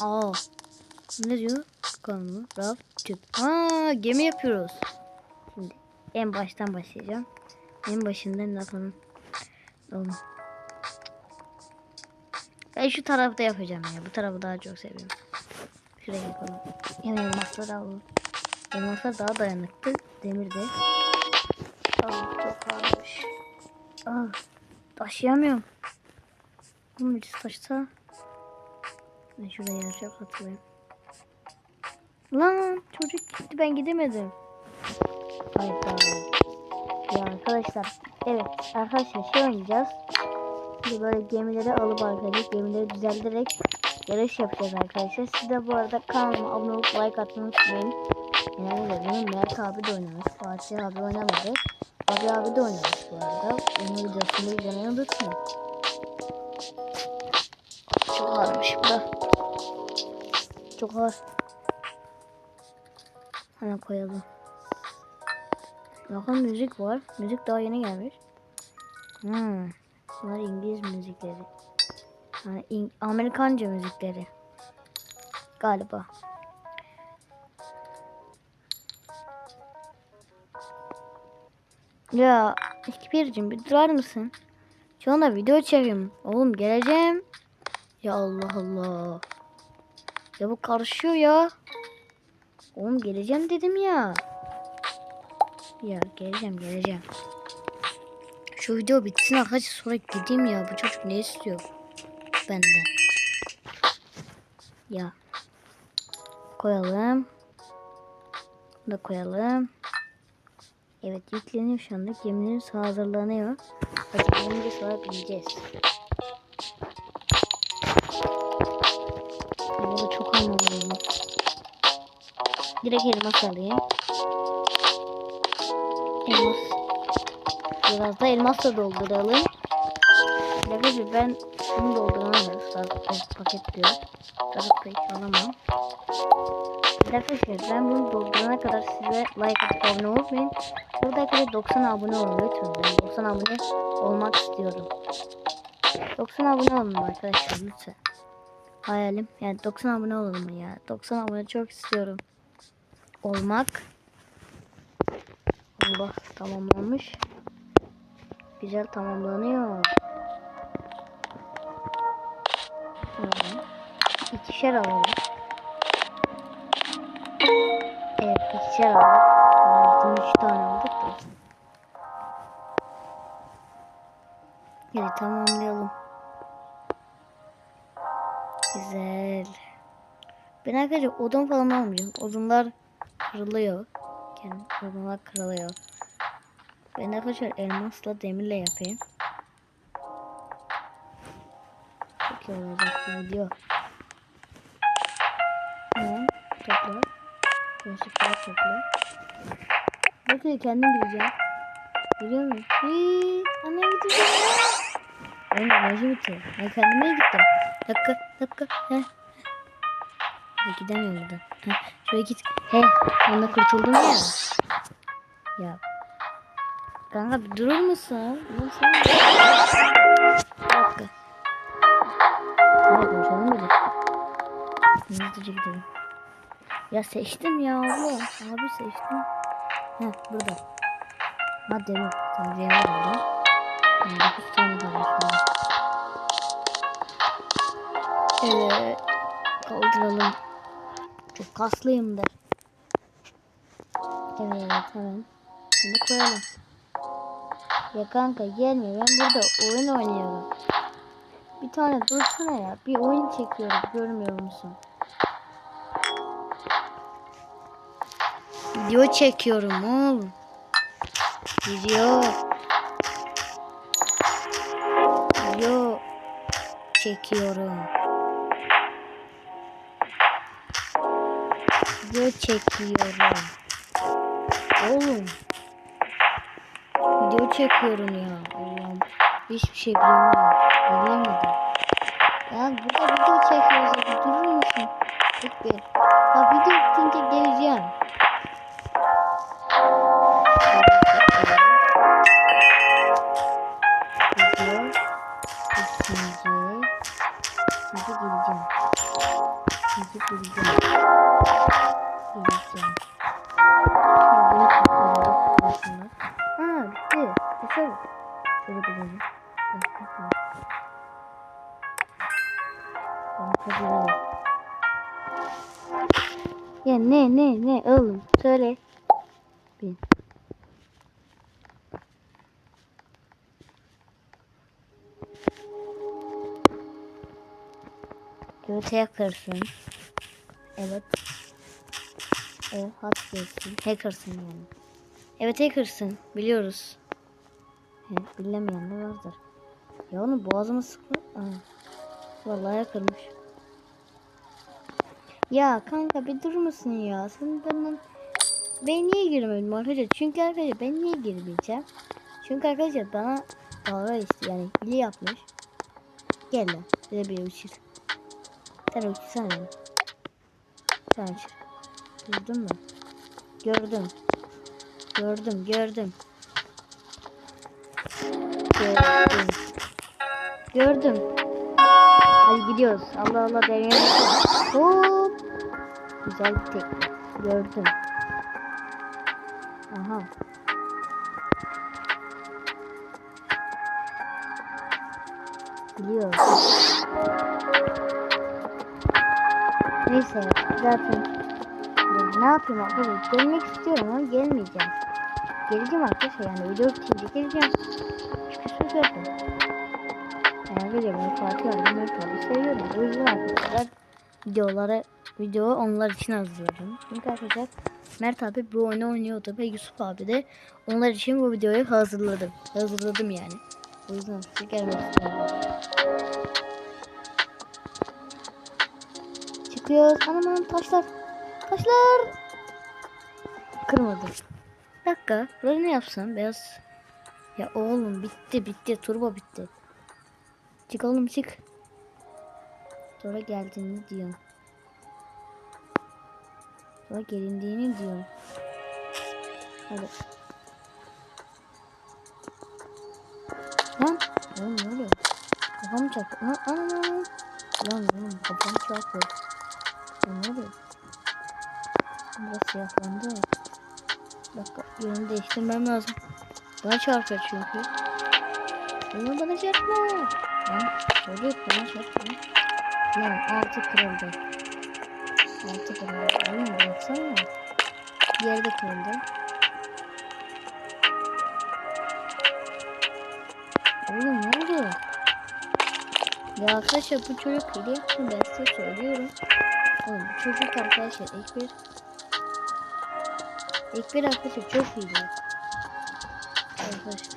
Aa. Ne diyor? Kanlı, raf, tüp. Aa, gemi yapıyoruz. Şimdi en baştan başlayacağım. En başından ne yapalım? Oğlum. Ben şu tarafta yapacağım ya. Bu tarafı daha çok seviyorum. Şuraya yapalım. Hem elmaslar alalım. Elmaslar daha dayanıklı. Demir de. Aa, çok ağırmış. Aa, taşıyamıyorum. Bunu bir taşısa. Ben şuraya yarışa katılayım. Lan çocuk gitti ben gidemedim. Hayda. Ya arkadaşlar. Evet arkadaşlar şey oynayacağız. Şimdi böyle gemileri alıp arkadaşlar gemileri düzelterek yarış yapacağız arkadaşlar. Siz de bu arada kanalıma abone olup like atmayı unutmayın. Yani de benim Mert abi de oynamış. Fatih abi oynamadı. Abi abi de oynamış bu arada. Onun videosunu izlemeyi unutmayın. Çok ağırmış bu da. Çok ağır. Hemen koyalım. Bakın müzik var. Müzik daha yeni gelmiş. Hmm. Bunlar İngiliz müzikleri. Yani İng- Amerikanca müzikleri. Galiba. Ya Ekbir'cim bir durar mısın? Şu anda video çekiyorum. Oğlum geleceğim. Ya Allah Allah. Ya bu karışıyor ya. Oğlum geleceğim dedim ya. Ya geleceğim geleceğim. Şu video bitsin arkadaşlar sonra gideyim ya. Bu çocuk ne istiyor benden? Ya. Koyalım. Bunu da koyalım. Evet yükleniyor şu anda. Gemimiz hazırlanıyor. Hazırlanınca sonra bineceğiz. Direkt elmas alayım. Elmas. Biraz da elmasla dolduralım. Arkadaşlar ben bunu dolduramıyorum. Sarı paket diyor. Sarı pek alamam. Arkadaşlar ben bunu doldurana kadar size like atıp abone olmayın. Burada arkadaşlar 90 abone olun lütfen. Ben 90 abone olmak istiyorum. 90 abone olun arkadaşlar lütfen. Hayalim yani 90 abone olalım ya. 90 abone çok istiyorum. Olmak. Allah tamamlanmış. Güzel tamamlanıyor. İkişer alalım. Evet ikişer aldık. Altın üç tane aldık da. Hadi tamamlayalım. Güzel. Ben arkadaşlar odun falan almayacağım. Odunlar kırılıyor. Yani odunlar kırılıyor. Ben arkadaşlar elmasla demirle yapayım. Çok iyi olacak bu video. Tamam. Topla. Yaşıklar topla. Bakın kendim gideceğim. Biliyor musun? Hii, anne gideceğim. Benim enerji bitiyor. Ben kendime gittim. Dakika, dakika. Heh. Gidemiyorum buradan. Heh, şöyle git. He, onda kurtuldum ya. Ya. Kanka bir durur musun? Nasıl? Bir. Hadi konuşalım dakika. Hızlıca gidelim. Ya seçtim ya abla. Abi seçtim. Heh burada. Ha demir. Tamam demir burada. Yani 9 tane kalmış burada. Evet. Kaldıralım. Çok kaslıyım da. Evet hemen. Şimdi koyalım. Ya kanka gelme ben burada oyun oynuyorum. Bir tane dursana ya. Bir oyun çekiyorum görmüyor musun? Video çekiyorum oğlum. Video. Video çekiyorum. Video çekiyorum. Oğlum. Video çekiyorum ya. Allah'ım. Hiçbir şey bilmiyorum. Bilemedim. Ya burada video çekiyoruz. ya. Durur musun? Bekle. Ha video bitince geleceğim. Ya ne ne ne oğlum söyle. Bin. Evet hackersın. Evet. Evet hackersın. Hackersın yani. Evet hackersın. Biliyoruz. Evet, bilemeyen de vardır. Ya onu boğazıma sıkma. Aa. Vallahi kırmış. Ya kanka bir dur musun ya? Sen benden ben niye girmedim arkadaşlar? Çünkü arkadaşlar ben niye girmeyeceğim? Çünkü arkadaşlar bana dalga istiyor yani hile yapmış. Gel lan bize bir uçur. Sen uçursana beni. Sen uçur. Gördün mü? Gördüm. Gördüm gördüm. Gördüm. Gördüm. Hadi gidiyoruz. Allah Allah deneyelim. Hop. Güzel bir teknik. Gördüm. Aha. Gidiyoruz. Neyse zaten ne yapayım arkadaşlar gelmek istiyorum ama gelmeyeceğim. Geleceğim arkadaşlar yani video bitince geleceğim. Çünkü söz verdim. Yani arkadaşlar ben Fatih aldım ben Fatih seviyorum. O yüzden arkadaşlar videoları video onlar için hazırladım. Çünkü arkadaşlar Mert abi bu oyunu oynuyordu ve Yusuf abi de onlar için bu videoyu hazırladım. Hazırladım yani. O yüzden size gelmek. Çıkıyoruz. Anam anam taşlar. Taşlar. Kırmadım. Bir dakika. Böyle ne yapsam? Beyaz. Ya oğlum bitti bitti. Turbo bitti. Çık oğlum çık. Sonra geldiğini diyor. Sonra gelindiğini diyor. Hadi. Lan. Oğlum ne oluyor? Kafam çarptı. Lan anam. Lan oğlum kafam çarptı. Lan ne oluyor? Biraz siyahlandı. Bir dakika yönü değiştirmem lazım. Bana çarpıyor çünkü. Oğlum bana çarpma. Lan çocuk bana çarpma. Lan altı kırıldı. Altı kırıldı. Oğlum baksana. Diğeri de kırıldı. Oğlum ne oldu? Ya arkadaşlar bu çocuk hile yaptı ben size söylüyorum. Oğlum bu çocuk arkadaşlar ekber. Ekber arkadaşlar çok hile. Arkadaşlar.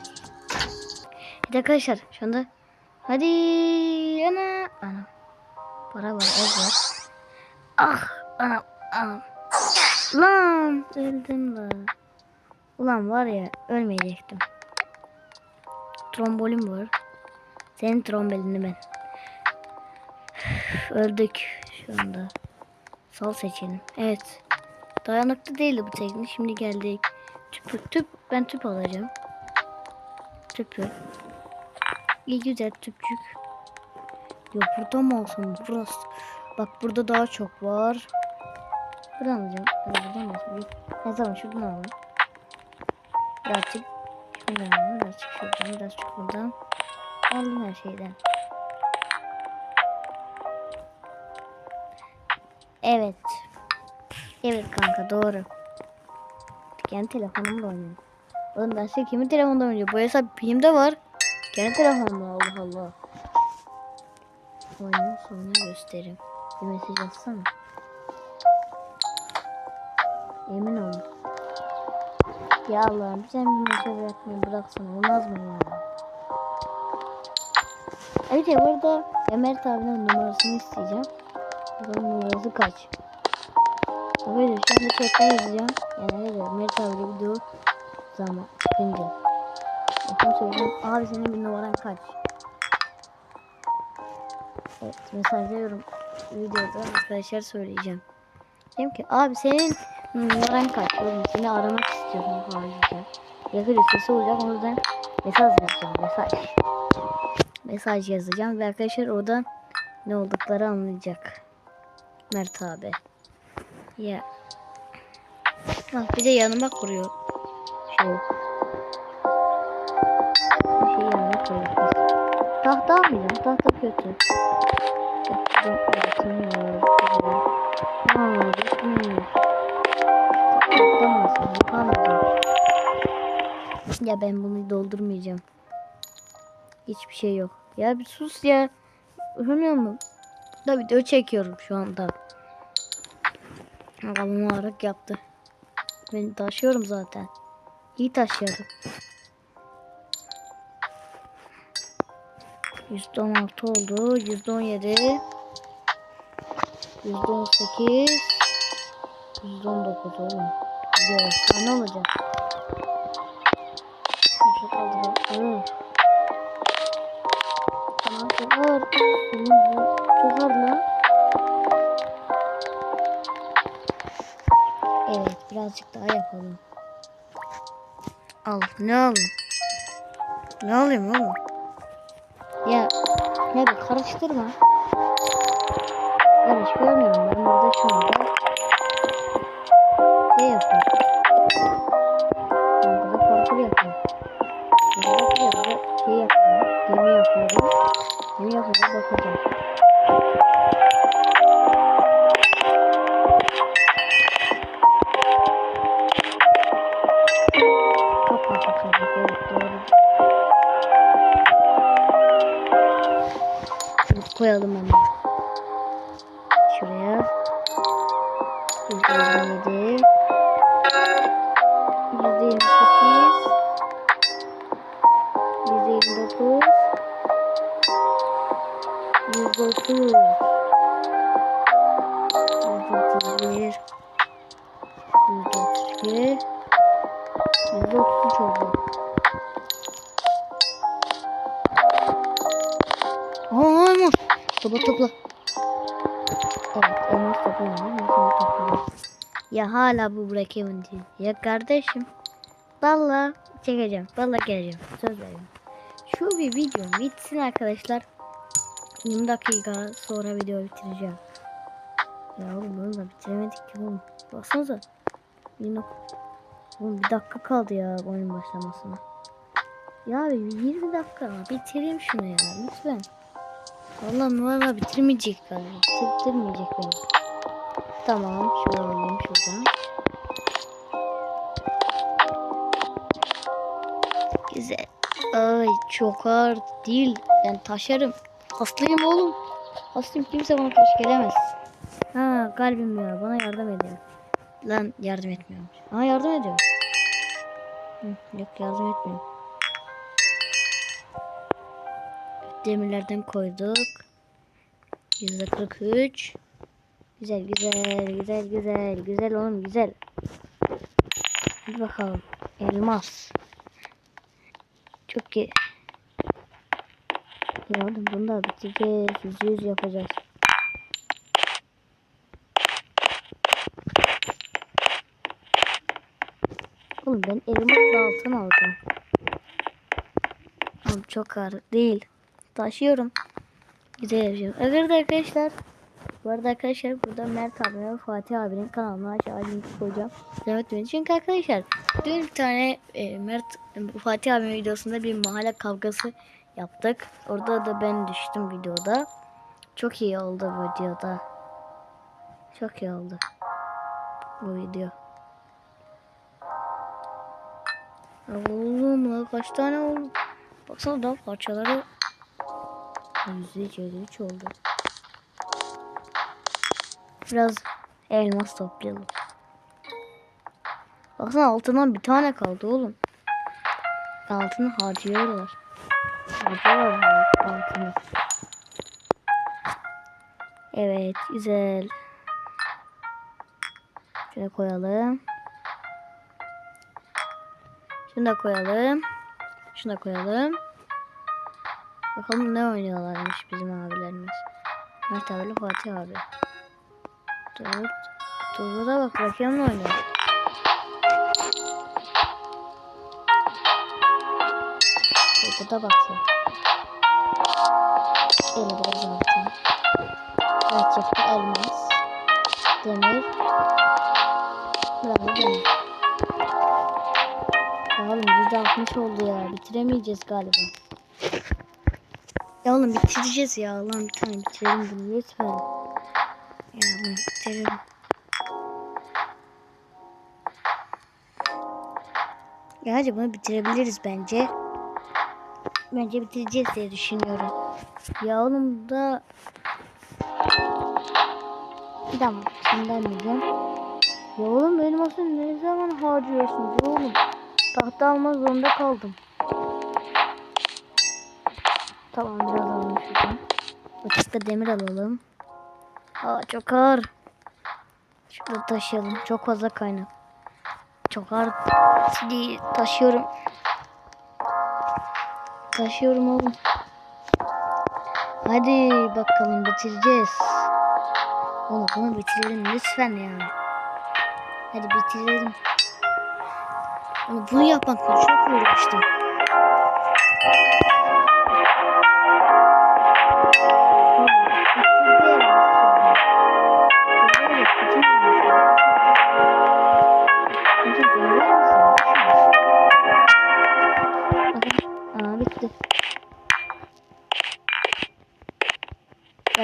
Evet arkadaşlar şu anda hadi ana ana para var ev var. Ah ana ana lan öldüm lan. Ulan var ya ölmeyecektim. Trombolim var. Senin trombolini ben. Öldük şu anda. Sal seçelim. Evet. Dayanıklı değildi bu teknik. Şimdi geldik. Tüp, tüp. Ben tüp alacağım. Tüpü. İyi güzel tüpçük. Ya burada mı olsun? Burası. Bak burada daha çok var. Buradan alacağım. Buradan? Yok. Ne zaman şuradan alalım. Birazcık şuradan alalım. Birazcık şuradan. Birazcık buradan. Aldım her şeyden. Evet. Evet kanka doğru. Kendi telefonumla oynuyorum. Oğlum ben size kimin telefonunda oynuyorum? Bu hesap benim var. Kendi telefonumda Allah Allah. Oyunun sonunu göstereyim. Bir mesaj atsana. Emin olun. Ya Allah'ım sen bir mesaj atmayı bıraksana olmaz mı ya? Evet ya burada Ömer abinin numarasını isteyeceğim. Bunun numarası kaç? Arkadaşlar şu anda chatten yazacağım. Yani evet Mert abi video zaman çıkınca. Bakın söyleyeyim. Abi senin bir numaran kaç? Evet mesajlıyorum. Videoda arkadaşlar söyleyeceğim. Diyeyim ki abi senin numaran kaç? Oğlum seni aramak istiyorum ayrıca. Yakın sesi olacak o yüzden mesaj yazacağım. Mesaj. Mesaj yazacağım ve arkadaşlar oradan ne oldukları anlayacak. Mert abi. Ya. Bak bir de yanıma kuruyor. Şey. Bir şey yanıma kuruyor. Tahta almayacağım. Tahta kötü. Ya ben bunu doldurmayacağım. Hiçbir şey yok. Ya bir sus ya. Utanıyor musun? Da video çekiyorum şu anda. Ağrık yaptı. Ben taşıyorum zaten. İyi taşıyorum. Yüzde on altı oldu. Yüzde on yedi. Yüzde on sekiz. Yüzde on dokuz oğlum. Gidiyor. Daha ne olacak? Şu kaldı. Tamam çok Çok ağır. Evet birazcık daha yapalım. Al ne alayım? Ne alayım oğlum? Ya ya bir karıştırma. Hiç görmüyorum. Ben burada şu anda Topla topla. Ya hala bu Brookhaven değil. Ya kardeşim. Valla çekeceğim. Valla geleceğim. Söz veriyorum. Şu bir video bitsin arkadaşlar. 20 dakika sonra video bitireceğim. Ya oğlum bunu da bitiremedik ki oğlum. Baksanıza. Yine Oğlum bir dakika kaldı ya oyun başlamasına. Ya abi 20 dakika bitireyim şunu ya lütfen. Vallahi valla bitirmeyecek galiba. Bitirmeyecek beni. Tamam şöyle alayım şuradan. Güzel. Ay çok ağır değil. Ben taşarım. Haslıyım oğlum. Haslıyım kimse bana taş gelemez. Ha kalbim ya bana yardım ediyor. Lan yardım etmiyormuş. Aa yardım ediyor. Hı, yok yardım etmiyor. Demirlerden koyduk. Yüzde 43. Güzel güzel güzel güzel güzel oğlum güzel. Hadi bakalım. Elmas. Çok iyi. Ya oğlum bunu da bitireceğiz. Yüz yapacağız. Oğlum ben elimizle altın aldım. Oğlum çok ağır değil. Taşıyorum. Güzel yapıyorum. Evet arkadaşlar. Bu arada arkadaşlar burada Mert abi ve Fatih abinin kanalına aşağı linki koyacağım. Evet benim çünkü arkadaşlar dün bir tane e, Mert Fatih abinin videosunda bir mahalle kavgası yaptık. Orada da ben düştüm videoda. Çok iyi oldu bu videoda. Çok iyi oldu. Bu video. Oğlum kaç tane oldu? Baksana daha parçaları %53 oldu. Biraz elmas toplayalım. Baksana altından bir tane kaldı oğlum. Altını harcıyorlar. Harcıyorlar altını. Evet güzel. Şöyle koyalım. Şunu da koyalım. Şunu da koyalım. Bakalım ne oynuyorlarmış bizim abilerimiz. Mert abiyle Fatih abi. Dur da bak bakayım ne oynuyor. Burada baksın. Ele biraz altın. Gerçekten elmas. Demir. Da demir. Oğlum %60 oldu ya. Bitiremeyeceğiz galiba. Ya oğlum bitireceğiz ya. Bir tane bitirelim bunu lütfen. Ya bunu bitirelim. Ya hadi bunu bitirebiliriz bence. Bence bitireceğiz diye düşünüyorum. Ya oğlum da... Tamam. Şimdi demeyeceğim. Ya oğlum benim aslında ne zaman harcıyorsunuz oğlum? Tahta almak zorunda kaldım. Tamam biraz alalım şuradan. Demir alalım. Aa çok ağır. Şurada taşıyalım. Çok fazla kaynak. Çok ağır değil. Taşıyorum. Taşıyorum oğlum. Hadi bakalım bitireceğiz. Oğlum bunu bitirelim lütfen ya. Hadi bitirelim. Bunu yapmakla çok uğraştım.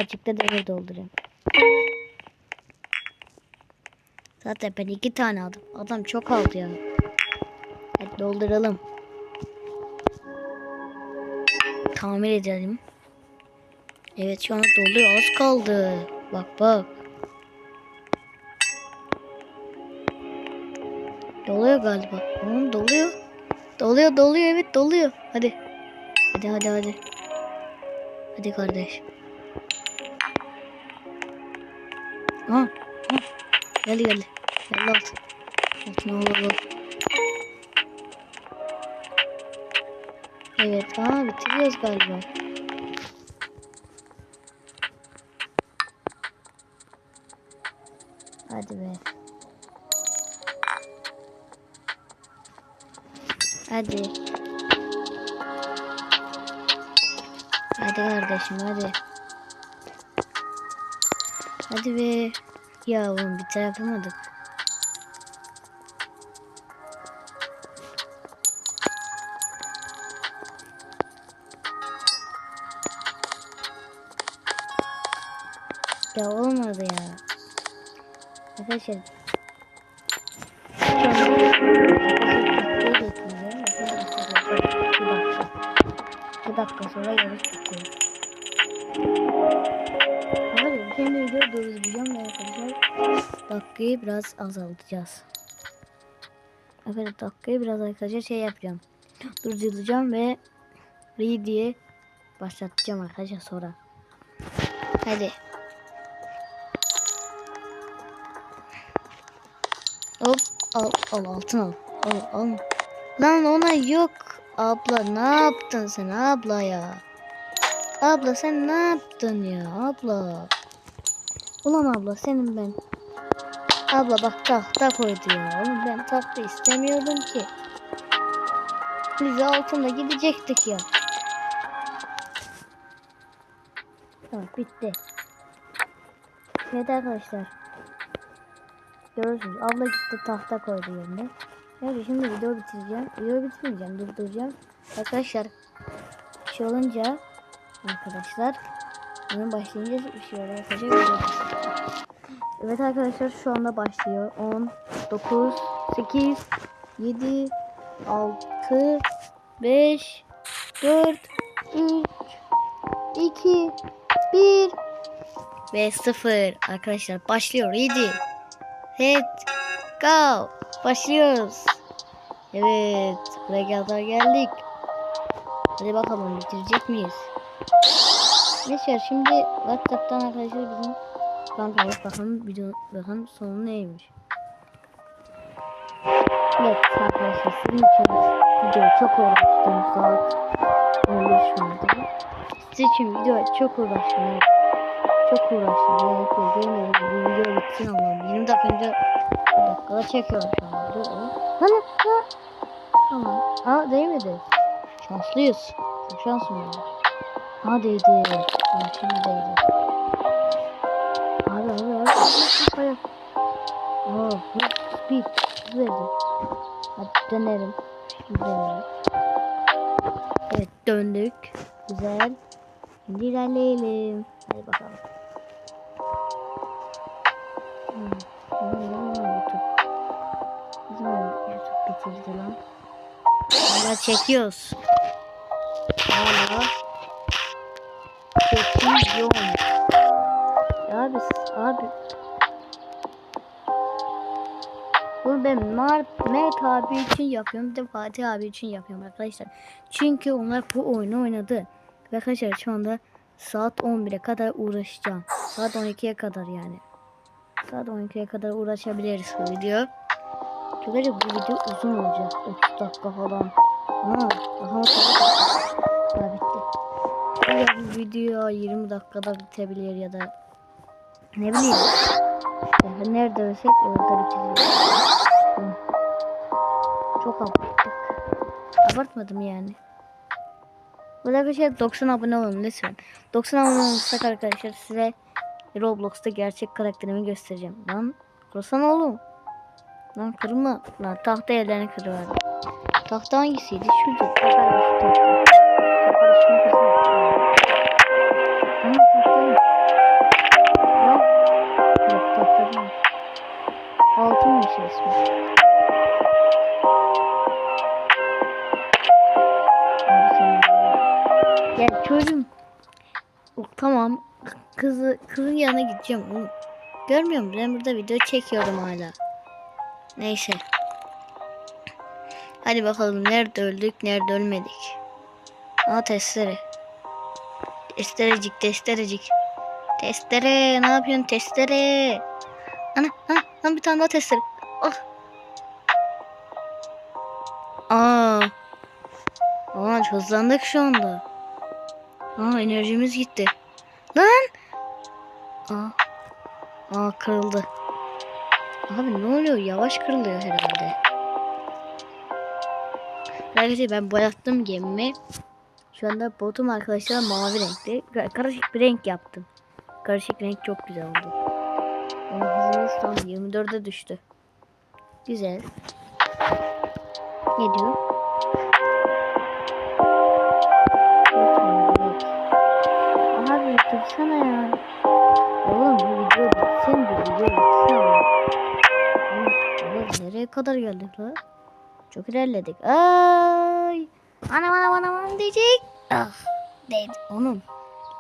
Gerçekten demir doldurayım. Zaten ben iki tane aldım. Adam çok aldı ya. Hadi dolduralım. Tamir edelim. Evet şu an doluyor. Az kaldı. Bak bak. Doluyor galiba. Oğlum doluyor. Doluyor doluyor evet doluyor. Hadi. Hadi hadi hadi. Hadi kardeş. Ha, ha. Geldi geldi. Geldi altın. Altın al al al. Evet ha bitiriyoruz galiba. Hadi be. Hadi. Hadi kardeşim hadi. Hadi be. Ya oğlum bir yapamadık. Ya olmadı ya. Arkadaşlar. Bir dakika. Sonra yarış dakikayı biraz azaltacağız. Evet dakikayı biraz arkadaşlar şey yapacağım. Durduracağım ve re diye başlatacağım arkadaşlar sonra. Hadi. Hop al al altın al. Al al. Lan ona yok. Abla ne yaptın sen abla ya? Abla sen ne yaptın ya abla? Ulan abla senin ben. Abla bak tahta koydu ya. Oğlum ben tahta istemiyordum ki. Biz altında gidecektik ya. Tamam bitti. Evet arkadaşlar. Görürsünüz. Abla gitti tahta koydu yerine. Evet şimdi video bitireceğim. Video bitirmeyeceğim. Durduracağım. Arkadaşlar. Şey olunca arkadaşlar. Bunun başlayınca bir şey arkadaşlar. Evet arkadaşlar şu anda başlıyor. 10, 9, 8, 7, 6, 5, 4, 3, 2, 1 ve 0. Arkadaşlar başlıyor. 7, Head, go. Başlıyoruz. Evet. Buraya kadar geldik. Hadi bakalım bitirecek miyiz? Neyse şimdi WhatsApp'tan arkadaşlar bizim kanalımız bakalım video bakın sonu neymiş. Evet arkadaşlar sizin için video çok uğraştım saat 15 şu anda. Sizin için video çok uğraştım. Evet. Çok uğraştım. Yani görmedim. Video bitsin ama 20 dakika önce bir dakikada çekiyorum şu an. Dur. Hani ha. Tamam. Aa değmedi. Şanslıyız. Çok şansım var. Ha değdi. Şimdi değdi. Hayır. Speed. Hız verdi. Hadi dönerim. Dönerim. Evet döndük. Güzel. Şimdi ilerleyelim. Hadi bakalım. Ne zaman YouTube? Bitirdi lan? Hala çekiyoruz. Hala çekiyorum. Ben Mart, Mert abi için yapıyorum. Bir de Fatih abi için yapıyorum arkadaşlar. Çünkü onlar bu oyunu oynadı. Ve arkadaşlar şu anda saat 11'e kadar uğraşacağım. Saat 12'ye kadar yani. Saat 12'ye kadar uğraşabiliriz bu video. Çünkü bu video uzun olacak. 30 dakika falan. Ha, daha daha bitti. Bu video 20 dakikada bitebilir ya da ne bileyim. Yani nerede ölsek orada bitiririz. Çok abarttık. Abartmadım yani. Burada arkadaşlar 90 abone olun lütfen. 90 abone olursak arkadaşlar size Roblox'ta gerçek karakterimi göstereceğim. Lan kırsana oğlum. Lan kırma. Lan tahta yerlerini kırıverdi. Tahta hangisiydi? Şurada. Tahta şu tahta. Tahta Tamam. Kızı, kızın yanına gideceğim oğlum. Görmüyor musun? Ben burada video çekiyorum hala. Neyse. Hadi bakalım nerede öldük, nerede ölmedik. Aa testere. Testerecik, testerecik. Testere, ne yapıyorsun testere? Ana, ana, ana bir tane daha testere. Ah. Aa. Aa, hızlandık şu anda. Aa, enerjimiz gitti. Lan. Aa. Aa, kırıldı. Abi ne oluyor? Yavaş kırılıyor herhalde. Arkadaşlar ben boyattım gemimi. Şu anda botum arkadaşlar mavi renkli. Ka- Karışık bir renk yaptım. Karışık renk çok güzel oldu. Onun hızımız tam 24'e düştü. Güzel. Ne diyor? Abi dursana ya. Oğlum bu video bitsin bu video bitsin. Oğlum, oğlum nereye kadar geldik la? Çok ilerledik. Ay! Anam anam anam diyecek. Ah! Değdi. Oğlum.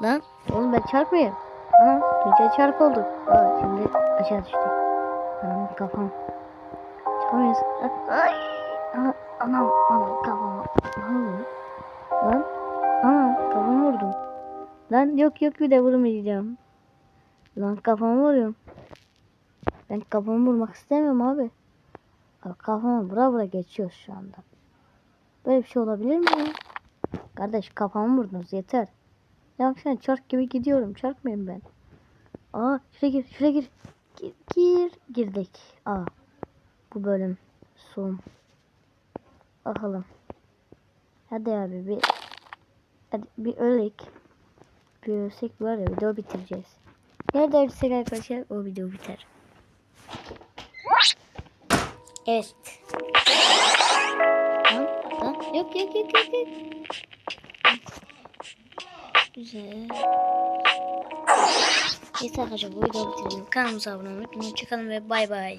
Lan. Oğlum ben çarpmayayım. Anam. Tuğçe çarp olduk. Aa, şimdi aşağı düştük. Anam kafam. Çıkamıyoruz. Ay! Ana- Anam anam kafam. Ne oluyor? Lan. Kafamı. Lan yok yok bir de vurmayacağım. Lan kafamı vuruyorum. Ben kafamı vurmak istemiyorum abi. Abi kafama vura vura geçiyor şu anda. Böyle bir şey olabilir mi? Kardeş kafamı vurdunuz yeter. Ya sen çark gibi gidiyorum. Çarpmayayım ben. Aa şuraya gir şuraya gir. Gir gir. Girdik. Aa. Bu bölüm son. Bakalım. Hadi abi bir hadi bir ölek. Ölsek var ya video bitireceğiz. Nerede ölsek arkadaşlar o video biter. Evet. Yok yok yok yok yok. Güzel. Neyse arkadaşlar bu videoyu bitirelim. Kanalımıza abone olmayı unutmayın. Hoşçakalın ve bay bay.